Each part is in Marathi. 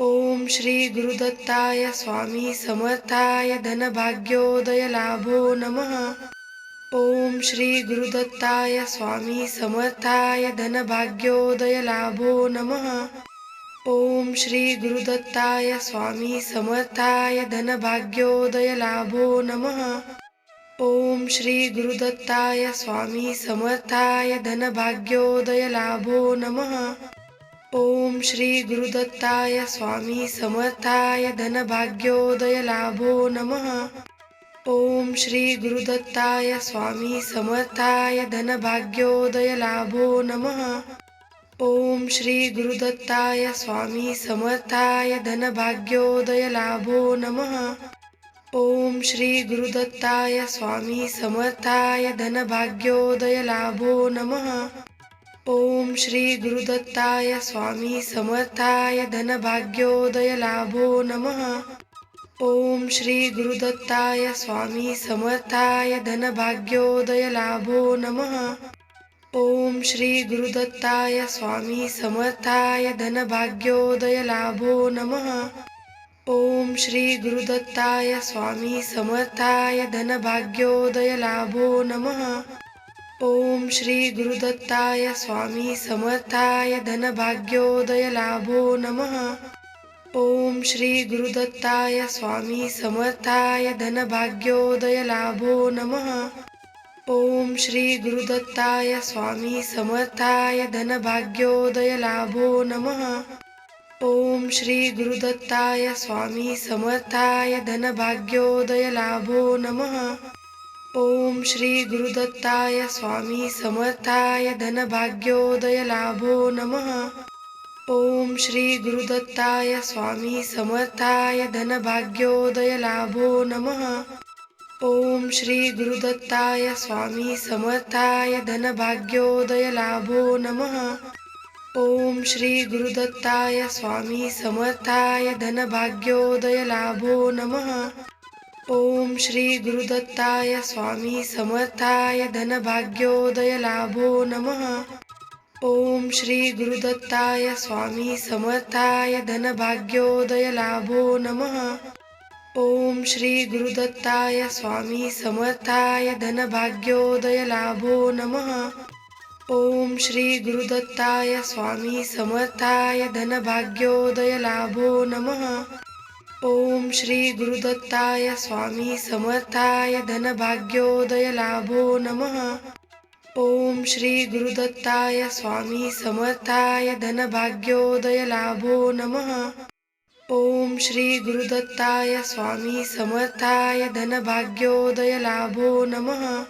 ओम श्री गुरुदत्ताय स्वामी समर्थाय धनभाग्योदय लाभो नमः। ओम श्री गुरुदत्ताय स्वामी समर्थाय धनभाग्योदय लाभो नमः। ओम श्री गुरुदत्ताय स्वामी समर्थाय धनभाग्योदय लाभो नमः। ओम श्री गुरुदत्ताय स्वामी समर्थाय धनभाग्योदय लाभो नमः। ओम श्री गुरुदत्ताय स्वामी समर्थाय धनभाग्योदय लाभो नमः। ओम श्री गुरुदत्ताय स्वामी समर्थाय धनभाग्योदय लाभो नमः। ओम श्री गुरुदत्ताय स्वामी समर्थाय धनभाग्योदय लाभो नमः। ओम श्री गुरुदत्ताय स्वामी समर्थाय धनभाग्योदय लाभो नमः। ओम श्री गुरुदत्ताय स्वामी समर्थाय धनभाग्योदय लाभो नमः। ओम श्री गुरुदत्ताय स्वामी समर्थाय धनभाग्योदय लाभो नमः। ओम श्री गुरुदत्ताय स्वामी समर्थाय धनभाग्योदय लाभो नमः। ओम श्री गुरुदत्ताय स्वामी समर्थाय धनभाग्योदय लाभो नमः। ओम श्री गुरुदत्ताय स्वामी समर्थाय धनभाग्योदय लाभो नमः। ओम श्री गुरुदत्ताय स्वामी समर्थाय धनभाग्योदय लाभो नमः। ओम श्री गुरुदत्ताय स्वामी समर्थाय धनभाग्योदय लाभो नमः। ओम श्री गुरुदत्ताय स्वामी समर्थाय धनभाग्योदय लाभो नमः। ओम श्री गुरुदत्ताय स्वामी समर्थाय धनभाग्योदय लाभो नमः। ओम श्री गुरुदत्ताय स्वामी समर्थाय धनभाग्योदय लाभो नमः। ओम श्री गुरुदत्ताय स्वामी समर्थाय धनभाग्योदय लाभो नमः। ओम श्री गुरुदत्ताय स्वामी समर्थाय धनभाग्योदय लाभो नमः। ओम श्री गुरुदत्ताय स्वामी समर्थाय धनभाग्योदय लाभो नमः। ओम श्री गुरुदत्ताय स्वामी समर्थाय धनभाग्योदय लाभो नमः। ओम श्री गुरुदत्ताय स्वामी समर्थाय धनभाग्योदय लाभो नमः। ओम श्री गुरुदत्ताय स्वामी समर्थाय धनभाग्योदय लाभो नमः। ओम श्री गुरुदत्ताय स्वामी समर्थाय धनभाग्योदय लाभो नमः। ओम श्री गुरुदत्ताय स्वामी समर्थाय धनभाग्योदय लाभो नमः। ओम श्री गुरुदत्ताय स्वामी समर्थाय धनभाग्योदय लाभो नमः।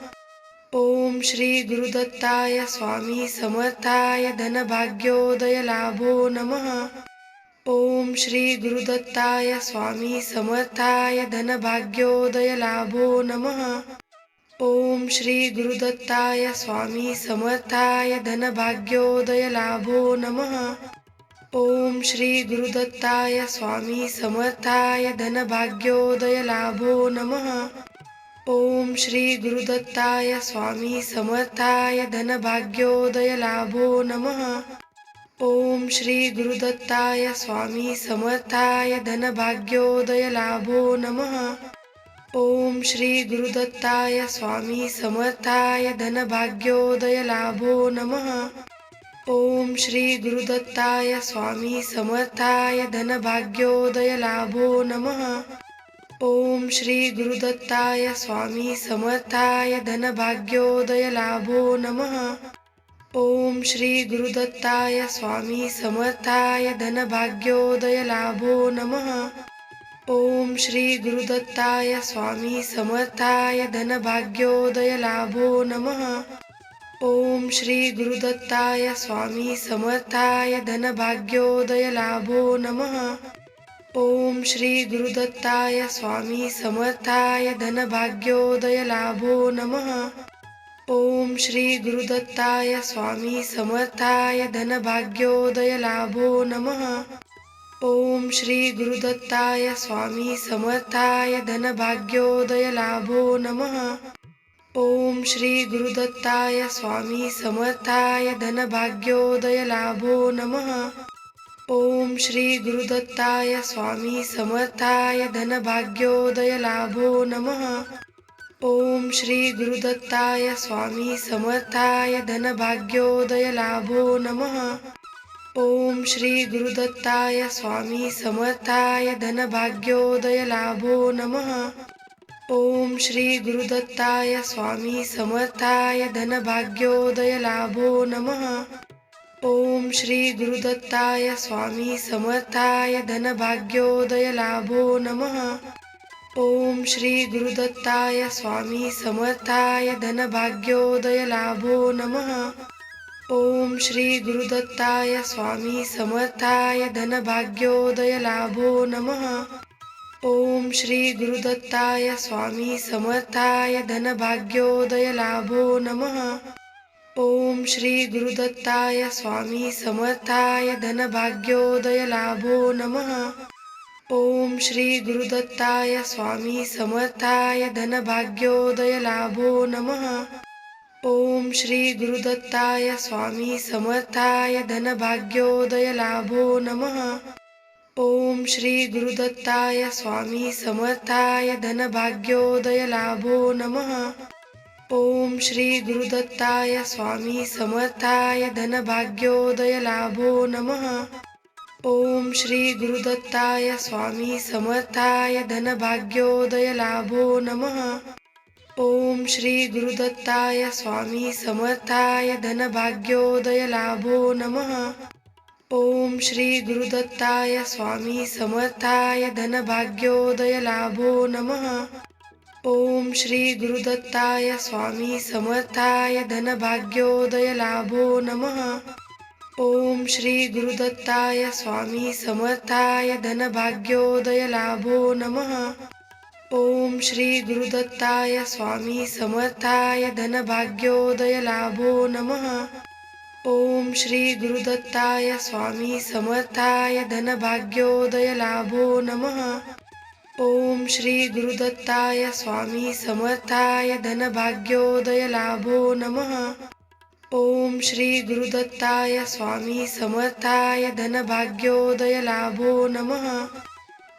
ओम श्री गुरुदत्ताय स्वामी समर्थाय धनभाग्योदय लाभो नमः। ओम श्री गुरुदत्ताय स्वामी समर्थाय धनभाग्योदय लाभो नमः। ओम श्री गुरुदत्ताय स्वामी समर्थाय धनभाग्योदय लाभो नमः। ओम श्री गुरुदत्ताय स्वामी समर्थाय धनभाग्योदय लाभो नमः। ओम श्री गुरुदत्ताय स्वामी समर्थाय धनभाग्योदय लाभो नमः। ओम श्री गुरुदत्ताय स्वामी समर्थाय धनभाग्योदय लाभो नमः। ओम श्री गुरुदत्ताय स्वामी समर्थाय धनभाग्योदय लाभो नमः। ओम श्री गुरुदत्ताय स्वामी समर्थाय धनभाग्योदय लाभो नमः। ओम श्री गुरुदत्ताय स्वामी समर्थाय धनभाग्योदय लाभो नमः। ओम श्री गुरुदत्ताय स्वामी समर्थाय धनभाग्योदय लाभो नमः। ओम श्री गुरुदत्ताय स्वामी समर्थाय धनभाग्योदय लाभो नमः। ओम श्री गुरुदत्ताय स्वामी समर्थाय धनभाग्योदय लाभो नमः। ओम श्री गुरुदत्ताय स्वामी समर्थाय धनभाग्योदय लाभो नमः। ओम श्री गुरुदत्ताय स्वामी समर्थाय धनभाग्योदय लाभो नमः। ओम श्री गुरुदत्ताय स्वामी समर्थाय धनभाग्योदय लाभो नमः। ओम श्री गुरुदत्ताय स्वामी समर्थाय धनभाग्योदय लाभो नमः। ओम श्री गुरुदत्ताय स्वामी समर्थाय धनभाग्योदय लाभो नमः। ओम श्री गुरुदत्ताय स्वामी समर्थाय धनभाग्योदय लाभो नमः। ओम श्री गुरुदत्ताय स्वामी समर्थाय धनभाग्योदय लाभो नमः। ओम श्री गुरुदत्ताय स्वामी समर्थाय धनभाग्योदय लाभो नमः। ओम श्री गुरुदत्ताय स्वामी समर्थाय धनभाग्योदय लाभो नमः। ओम श्री गुरुदत्ताय स्वामी समर्थाय धनभाग्योदय लाभो नमः। ओम श्री गुरुदत्ताय स्वामी समर्थाय धनभाग्योदय लाभो नमः। ओम श्री गुरुदत्ताय स्वामी समर्थाय धनभाग्योदय लाभो नमः। ओम श्री गुरुदत्ताय स्वामी समर्थाय धनभाग्योदय लाभो नमः। ओम श्री गुरुदत्ताय स्वामी समर्थाय धनभाग्योदय लाभो नमः। ओम श्री गुरुदत्ताय स्वामी समर्थाय धनभाग्योदय लाभो नमः। ओम श्री गुरुदत्ताय स्वामी समर्थाय धनभाग्योदय लाभो नमः। ओम श्री गुरुदत्ताय स्वामी समर्थाय धनभाग्योदय लाभो नमः। ओम श्री गुरुदत्ताय स्वामी समर्थाय धनभाग्योदय लाभो नमः। ओम श्री गुरुदत्ताय स्वामी समर्थाय धनभाग्योदय लाभो नमः। ओम श्री गुरुदत्ताय स्वामी समर्थाय धनभाग्योदय लाभो नमः। ओम श्री गुरुदत्ताय स्वामी समर्थाय धनभाग्योदय लाभो नमः। ओम श्री गुरुदत्ताय स्वामी समर्थाय धनभाग्योदय लाभो नमः। ओम श्री गुरुदत्ताय स्वामी समर्थाय धनभाग्योदय लाभो नमः। ओम श्री गुरुदत्ताय स्वामी समर्थाय धनभाग्योदय लाभो नमः। ओम श्री गुरुदत्ताय स्वामी समर्थाय धनभाग्योदय लाभो नमः। ओम श्री गुरुदत्ताय स्वामी समर्थाय धनभाग्योदय लाभो नमः।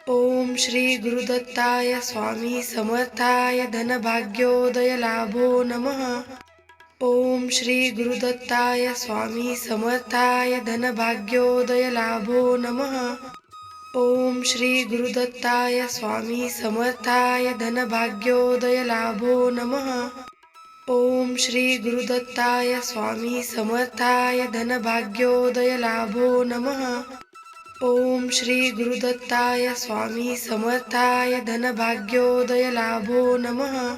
ओम श्री गुरुदत्ताय स्वामी समर्थाय धनभाग्योदय लाभो नमः। ओम श्री गुरुदत्ताय स्वामी समर्थाय धनभाग्योदय लाभो नमः। ओम श्री गुरुदत्ताय स्वामी समर्थाय धनभाग्योदय लाभो नमः। ओम श्री गुरुदत्ताय स्वामी समर्थाय धनभाग्योदय लाभो नमः। ओम श्री गुरुदत्ताय स्वामी समर्थाय धनभाग्योदय लाभो नमः।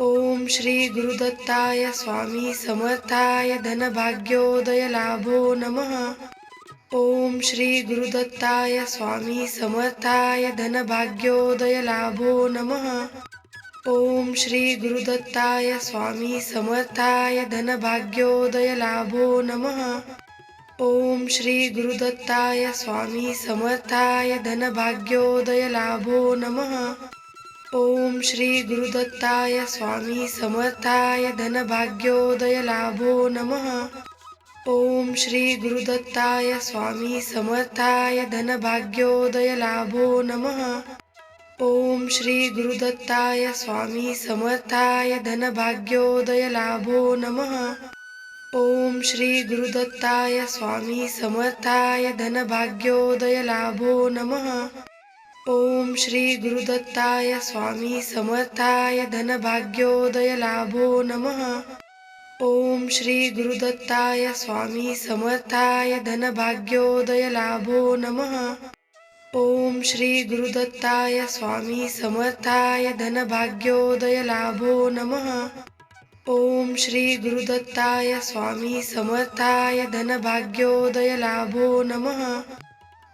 ओम श्री गुरुदत्ताय स्वामी समर्थाय धनभाग्योदय लाभो नमः। ओम श्री गुरुदत्ताय स्वामी समर्थाय धनभाग्योदय लाभो नमः। ओम श्री गुरुदत्ताय स्वामी समर्थाय धनभाग्योदय लाभो नमः। ओम श्री गुरुदत्ताय स्वामी समर्थाय धनभाग्योदय लाभो नमः। ओम श्री गुरुदत्ताय स्वामी समर्थाय धनभाग्योदय लाभो नमः। ओम श्री गुरुदत्ताय स्वामी समर्थाय धनभाग्योदय लाभो नमः। ओम श्री गुरुदत्ताय स्वामी समर्थाय धनभाग्योदय लाभो नमः। ओम श्री गुरुदत्ताय स्वामी समर्थाय धनभाग्योदय लाभो नमः। ओम श्री गुरुदत्ताय स्वामी समर्थाय धनभाग्योदय लाभो नमः। ओम श्री गुरुदत्ताय स्वामी समर्थाय धनभाग्योदय लाभो नमः। ओम श्री गुरुदत्ताय स्वामी समर्थाय धनभाग्योदय लाभो नमः। ओम श्री गुरुदत्ताय स्वामी समर्थाय धनभाग्योदय लाभो नमः।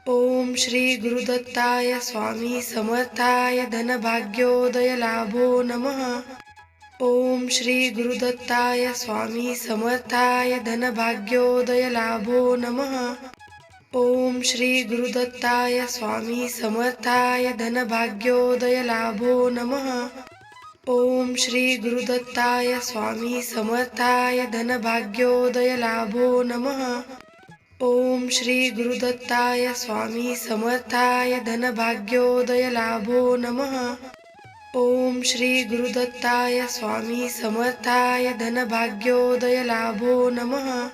ओम श्री गुरुदत्ताय स्वामी समर्थाय धनभाग्योदय लाभो नमः। ओम श्री गुरुदत्ताय स्वामी समर्थाय धनभाग्योदय लाभो नमः। ओम श्री गुरुदत्ताय स्वामी समर्थाय धनभाग्योदय लाभो नमः। ओम श्री गुरुदत्ताय स्वामी समर्थाय धनभाग्योदय लाभो नमः। ओम श्री गुरुदत्ताय स्वामी समर्थाय धनभाग्योदय लाभो नमः। ओम श्री गुरुदत्ताय स्वामी समर्थाय धनभाग्योदय लाभो नमः।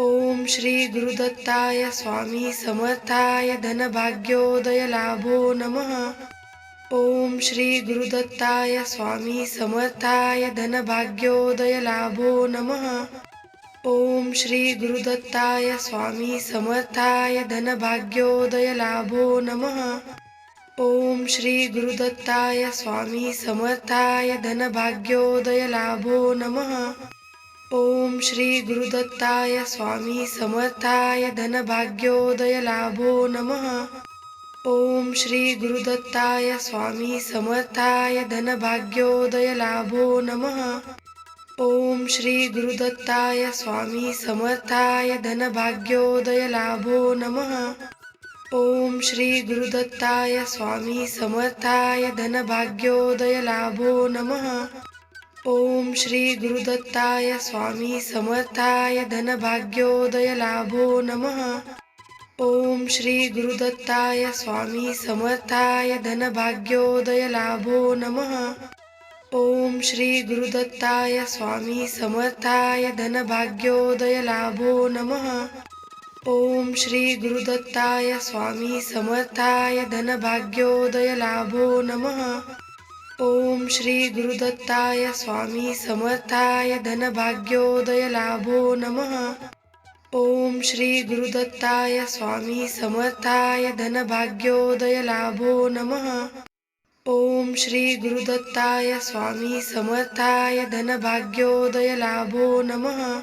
ओम श्री गुरुदत्ताय स्वामी समर्थाय धनभाग्योदय लाभो नमः। ओम श्री गुरुदत्ताय स्वामी समर्थाय धनभाग्योदय लाभो नमः। ओम श्री गुरुदत्ताय स्वामी समर्थाय धनभाग्योदय लाभो नमः। ओम श्री गुरुदत्ताय स्वामी समर्थाय धनभाग्योदय लाभो नमः। ओम श्री गुरुदत्ताय स्वामी समर्थाय धनभाग्योदय लाभो नमः। ओम श्री गुरुदत्ताय स्वामी समर्थाय धनभाग्योदय लाभो नमः। ओम श्री गुरुदत्ताय स्वामी समर्थाय धनभाग्योदय लाभो नमः। ओम श्री गुरुदत्ताय स्वामी समर्थाय धनभाग्योदय लाभो नमः। ओम श्री गुरुदत्ताय स्वामी समर्थाय धनभाग्योदय लाभो नमः। ओम श्री गुरुदत्ताय स्वामी समर्थाय धनभाग्योदय लाभो नमः। ओम श्री गुरुदत्ताय स्वामी समर्थाय धनभाग्योदय लाभो नमः। ओम श्री गुरुदत्ताय स्वामी समर्थाय धनभाग्योदय लाभो नमः। ओम श्री गुरुदत्ताय स्वामी समर्थाय धनभाग्योदय लाभो नमः। ओम श्री गुरुदत्ताय स्वामी समर्थाय धनभाग्योदय लाभो नमः। ओम श्री गुरुदत्ताय स्वामी समर्थाय धनभाग्योदय लाभो नमः।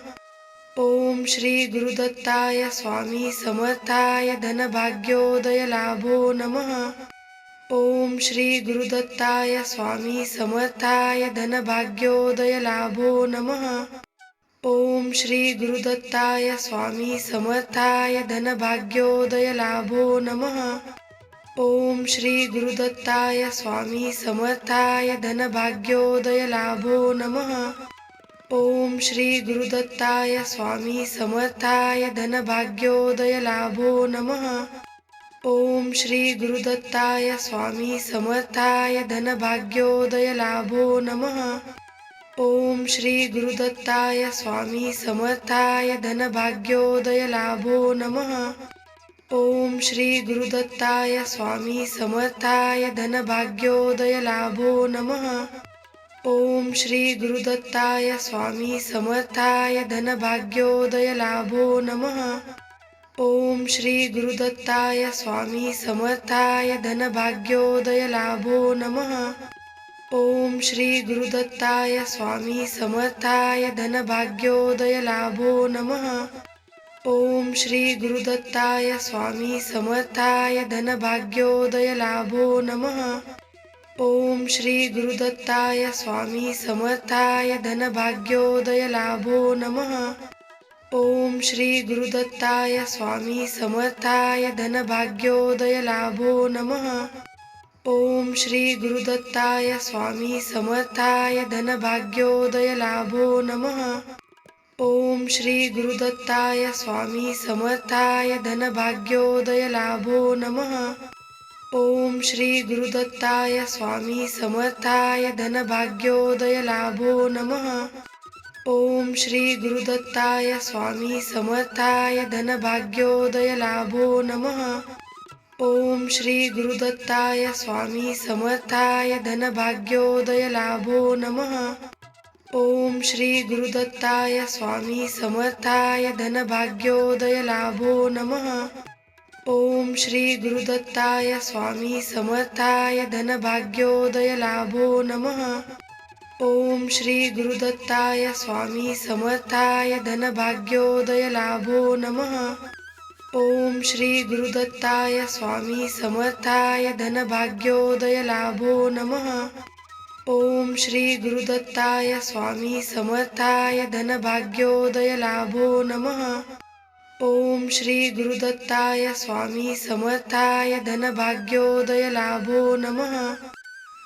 ओम श्री गुरुदत्ताय स्वामी समर्थाय धनभाग्योदय लाभो नमः। ओम श्री गुरुदत्ताय स्वामी समर्थाय धनभाग्योदय लाभो नमः। ओम श्री गुरुदत्ताय स्वामी समर्थाय धनभाग्योदय लाभो नमः। ओम श्री गुरुदत्ताय स्वामी समर्थाय धनभाग्योदय लाभो नमः। ओम श्री गुरुदत्ताय स्वामी समर्थाय धनभाग्योदय लाभो नमः। ओम श्री गुरुदत्ताय स्वामी समर्थाय धनभाग्योदय लाभो नमः। ओम श्री गुरुदत्ताय स्वामी समर्थाय धनभाग्योदय लाभो नमः। ओम श्री गुरुदत्ताय स्वामी समर्थाय धनभाग्योदय लाभो नमः। ओम श्री गुरुदत्ताय स्वामी समर्थाय धनभाग्योदय लाभो नमः। ओम श्री गुरुदत्ताय स्वामी समर्थाय धनभाग्योदय लाभो नमः। ओम श्री गुरुदत्ताय स्वामी समर्थाय धनभाग्योदय लाभो नमः। ओम श्री गुरुदत्ताय स्वामी समर्थाय धनभाग्योदय लाभो नमः। ओम श्री गुरुदत्ताय स्वामी समर्थाय धनभाग्योदय लाभो नमः। ओम श्री गुरुदत्ताय स्वामी समर्थाय धनभाग्योदय लाभो नमः। ओम श्री गुरुदत्ताय स्वामी समर्थाय धनभाग्योदय लाभो नमः। ओम श्री गुरुदत्ताय स्वामी समर्थाय धनभाग्योदय लाभो नमः। ओम श्री गुरुदत्ताय स्वामी समर्थाय धनभाग्योदय लाभो नमः। ओम श्री गुरुदत्ताय स्वामी समर्थाय धनभाग्योदय लाभो नमः। ओम श्री गुरुदत्ताय स्वामी समर्थाय धनभाग्योदय लाभो नमः। ओम श्री गुरुदत्ताय स्वामी समर्थाय धनभाग्योदय लाभो नमः। ओम श्री गुरुदत्ताय स्वामी समर्थाय धनभाग्योदय लाभो नमः। ओम श्री गुरुदत्ताय स्वामी समर्थाय धनभाग्योदय लाभो नमः। ओम श्री गुरुदत्ताय स्वामी समर्थाय धनभाग्योदय लाभो नमः। ओम श्री गुरुदत्ताय स्वामी समर्थाय धनभाग्योदय लाभो नमः। ओम श्री गुरुदत्ताय स्वामी समर्थाय धनभाग्योदय लाभो नमः।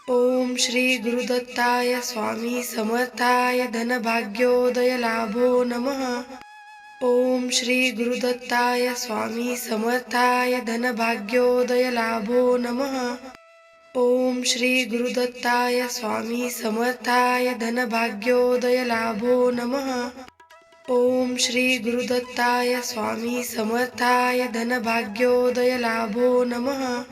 ओम श्री गुरुदत्ताय स्वामी समर्थाय धनभाग्योदय लाभो नमः। ओम श्री गुरुदत्ताय स्वामी समर्थाय धनभाग्योदय लाभो नमः। ओम श्री गुरुदत्ताय स्वामी समर्थाय धनभाग्योदय लाभो नमः। ओम श्री गुरुदत्ताय स्वामी समर्थाय धनभाग्योदय लाभो नमः।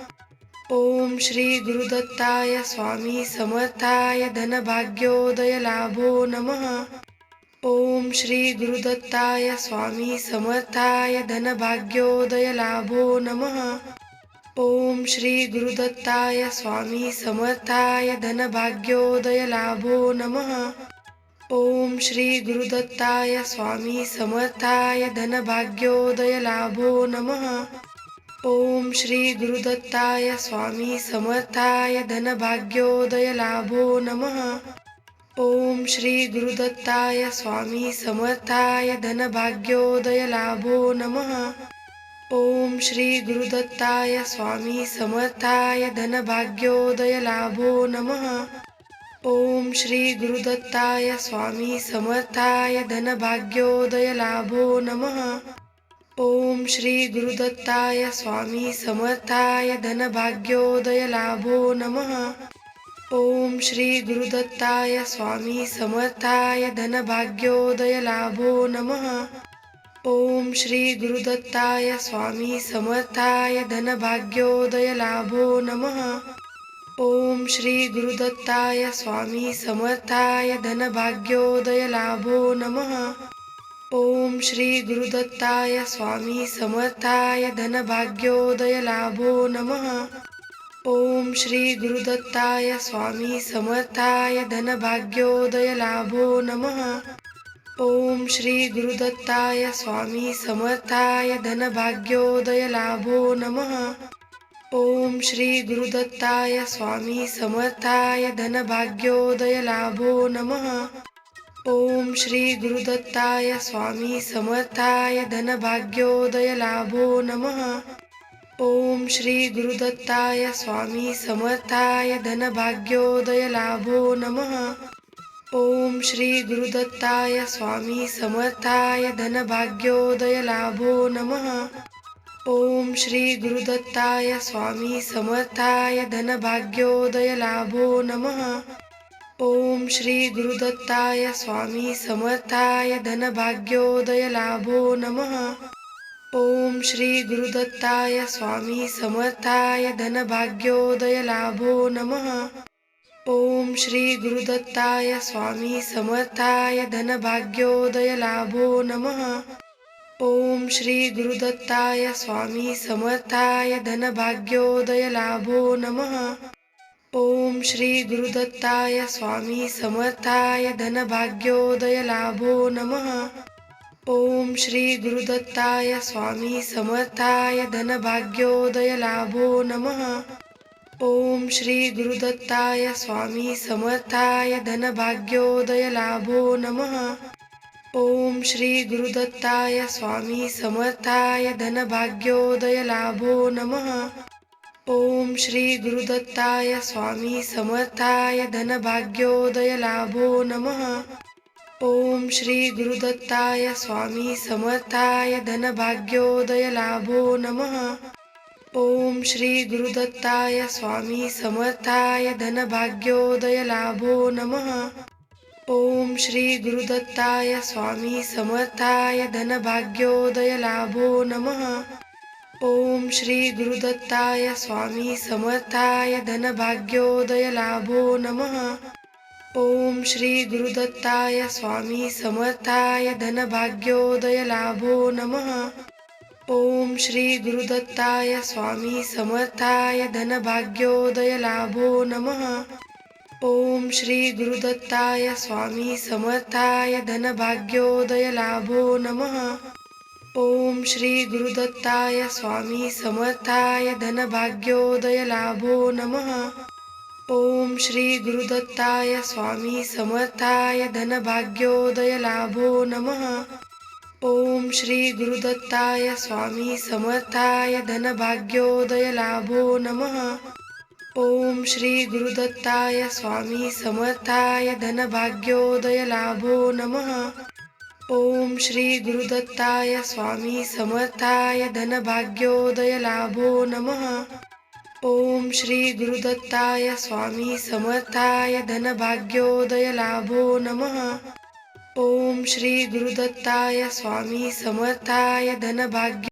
ओम श्री गुरुदत्ताय स्वामी समर्थाय धनभाग्योदय लाभो नमः। ओम श्री गुरुदत्ताय स्वामी समर्थाय धनभाग्योदय लाभो नमः। ओम श्री गुरुदत्ताय स्वामी समर्थाय धनभाग्योदय लाभो नमः। ओम श्री गुरुदत्ताय स्वामी समर्थाय धनभाग्योदय लाभो नमः। ओम श्री गुरुदत्ताय स्वामी समर्थाय धनभाग्योदय लाभो नमः। ओम श्री गुरुदत्ताय स्वामी समर्थाय धनभाग्योदय लाभो नमः। ओम श्री गुरुदत्ताय स्वामी समर्थाय धनभाग्योदय लाभो नमः। ओम श्री गुरुदत्ताय स्वामी समर्थाय धनभाग्योदय लाभो नमः। ओम श्री गुरुदत्ताय स्वामी समर्थाय धनभाग्योदय लाभो नमः। ओम श्री गुरुदत्ताय स्वामी समर्थाय धनभाग्योदय लाभो नमः। ओम श्री गुरुदत्ताय स्वामी समर्थाय धनभाग्योदय लाभो नमः। ओम श्री गुरुदत्ताय स्वामी समर्थाय धनभाग्योदय लाभो नमः। ओम श्री गुरुदत्ताय स्वामी समर्थाय धनभाग्योदय लाभो नमः। ओम श्री गुरुदत्ताय स्वामी समर्थाय धनभाग्योदय लाभो नमः। ओम श्री गुरुदत्ताय स्वामी समर्थाय धनभाग्योदय लाभो नमः। ओम श्री गुरुदत्ताय स्वामी समर्थाय धनभाग्योदय लाभो नमः। ओम श्री गुरुदत्ताय स्वामी समर्थाय धनभाग्योदय लाभो नमः। ओम श्री गुरुदत्ताय स्वामी समर्थाय धनभाग्योदय लाभो नमः। ओम श्री गुरुदत्ताय स्वामी समर्थाय धनभाग्योदय लाभो नमः। ओम श्री गुरुदत्ताय स्वामी समर्थाय धनभाग्योदय लाभो नमः। ओम श्री गुरुदत्ताय स्वामी समर्थाय धनभाग्योदय लाभो नमः। ओम श्री गुरुदत्ताय स्वामी समर्थाय धनभाग्योदय लाभो नमः। ओम श्री गुरुदत्ताय स्वामी समर्थाय धनभाग्योदय लाभो नमः। ओम श्री गुरुदत्ताय स्वामी समर्थाय धनभाग्योदय लाभो नमः। ओम श्री गुरुदत्ताय स्वामी समर्थाय धनभाग्योदय लाभो नमः। ओम श्री गुरुदत्ताय स्वामी समर्थाय धनभाग्योदय लाभो नमः। ओम श्री गुरुदत्ताय स्वामी समर्थाय धनभाग्योदय लाभो नमः। ओम श्री गुरुदत्ताय स्वामी समर्थाय धनभाग्योदय लाभो नमः। ओम श्री गुरुदत्ताय स्वामी समर्थाय धनभाग्योदय लाभो नमः। ओम श्री गुरुदत्ताय स्वामी समर्थाय धनभाग्योदय लाभो नमः। ओम श्री गुरुदत्ताय स्वामी समर्थाय धनभाग्योदय लाभो नमः। ओम श्री गुरुदत्ताय स्वामी समर्थाय धनभाग्योदय लाभो नमः। ओम श्री गुरुदत्ताय स्वामी समर्थाय धनभाग्योदय लाभो नमः। ओम श्री गुरुदत्ताय स्वामी समर्थाय धनभाग्योदय लाभो नमः। ओम श्री गुरुदत्ताय स्वामी समर्थाय धनभाग्योदय लाभो नमः। ओम श्री गुरुदत्ताय स्वामी समर्थाय धनभाग्योदय लाभो नमः। ओम श्री गुरुदत्ताय स्वामी समर्थाय धनभाग्योदय लाभो नमः। ओम श्री गुरुदत्ताय स्वामी समर्थाय धनभाग्योदय लाभो नमः। ओम श्री गुरुदत्ताय स्वामी समर्थाय धनभाग्योदय लाभो नमः। ओम श्री गुरुदत्ताय स्वामी समर्थाय धनभाग्योदय लाभो नमः। ओम श्री गुरुदत्ताय स्वामी समर्थाय धनभाग्योदय लाभो नमः। ओम श्री गुरुदत्ताय स्वामी समर्थाय धनभाग्योदय लाभो नमः। ओम श्री गुरुदत्ताय स्वामी समर्थाय धनभाग्य